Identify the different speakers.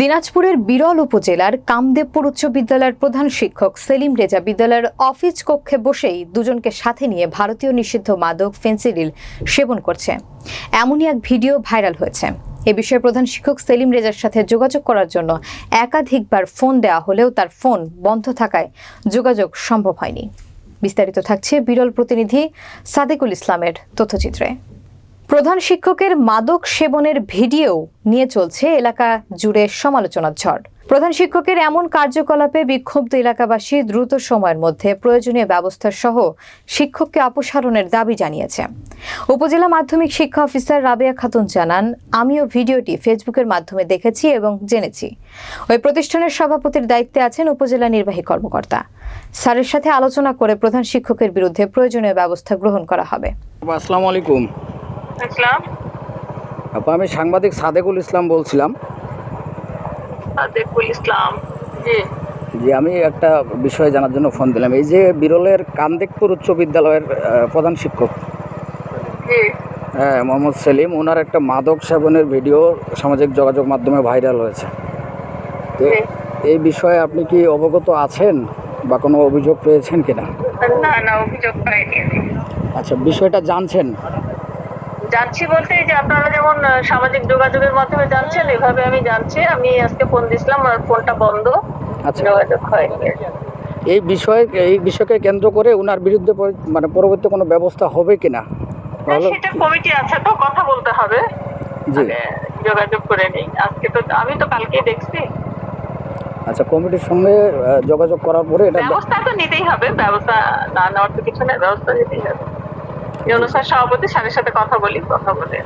Speaker 1: দিনাজপুরের বিরল উপজেলার কামদেবপুর উচ্চ বিদ্যালয়ের প্রধান শিক্ষক সেলিম রেজা বিদ্যালয়ের অফিস কক্ষে বসেই দুজনকে সাথে নিয়ে ভারতীয় নিষিদ্ধ মাদক ফেন্সিডিল সেবন করছে। এমনই এক ভিডিও ভাইরাল হয়েছে। এ বিষয়ে প্রধান শিক্ষক সেলিম রেজার সাথে যোগাযোগ করার জন্য একাধিকবার ফোন দেওয়া হলেও তার ফোন বন্ধ থাকায় যোগাযোগ সম্ভব হয়নি। বিস্তারিত থাকছে বিরল প্রতিনিধি সাদেকুল ইসলামের তথ্যচিত্রে। প্রধান শিক্ষকের মাদক সেবনের ভিডিও নিয়ে চলছে এলাকা জুড়ে সমালোচনার ঝড়। প্রধান শিক্ষকের এমন কার্যকলাপে বিক্ষুব্ধ এলাকাবাসী দ্রুত সময়ের মধ্যে প্রয়োজনীয় ব্যবস্থা সহ শিক্ষককে অপসারণের দাবি জানিয়েছে। উপজেলা মাধ্যমিক শিক্ষা অফিসার রাবেয়া খাতুন জানান, আমিও ভিডিওটি ফেসবুকের মাধ্যমে দেখেছি এবং জেনেছি। ওই প্রতিষ্ঠানের সভাপতির দায়িত্বে আছেন উপজেলা নির্বাহী কর্মকর্তা। স্যারের সাথে আলোচনা করে প্রধান শিক্ষকের বিরুদ্ধে প্রয়োজনীয় ব্যবস্থা গ্রহণ করা হবে।
Speaker 2: আসসালামু আলাইকুম।
Speaker 3: ইসলাম
Speaker 2: আপা আমি সাংবাদিক সাদেকুল ইসলাম বলছিলাম।
Speaker 3: সাদেকুল ইসলাম জি।
Speaker 2: আমি একটা বিষয় জানার জন্য ফোন দিলাম। এই যে বিরলের কান্দেকপুর উচ্চ বিদ্যালয়ের প্রধান শিক্ষক। হ্যাঁ মোহাম্মদ সেলিম ওনার একটা মাদক সেবনের ভিডিও সামাজিক যোগাযোগ মাধ্যমে ভাইরাল হয়েছে। তো এই বিষয়ে আপনি কি অবগত আছেন বা কোনো অভিযোগ পেয়েছেন কিনা?
Speaker 3: না না অভিযোগ পাইনি
Speaker 2: আচ্ছা বিষয়টা জানছেন।
Speaker 3: জানছি বলতে এই যে আপনারা যেমন সামাজিক যোগাযোগের মাধ্যমে জানছেন এভাবে আমি জানছি। আমি আজকে ফোন দিছিলাম আমার ফোনটা বন্ধ।
Speaker 2: আচ্ছা।
Speaker 3: যোগাযোগ হয়নি।
Speaker 2: এই বিষয়ে এই বিষয়কে কেন্দ্র করে ওনার বিরুদ্ধে মানে পরবর্তী কোনো ব্যবস্থা হবে কিনা?
Speaker 3: হ্যাঁ, সেটা কমিটি আছে তো কথা বলতে হবে। আগে যোগাযোগ করে নিই। আজকে তো আমি তো কালকেই দেখছি।
Speaker 2: আচ্ছা কমিটির সঙ্গে যোগাযোগ করার পরে এটা
Speaker 3: ব্যবস্থা তো নিতেই হবে ব্যবস্থা না নেওয়ার তো কিছু নেই ব্যবস্থা নিতেই হবে। ইউনুসার সভাপতির সাথে সাথে কথা বলি কথা বলে।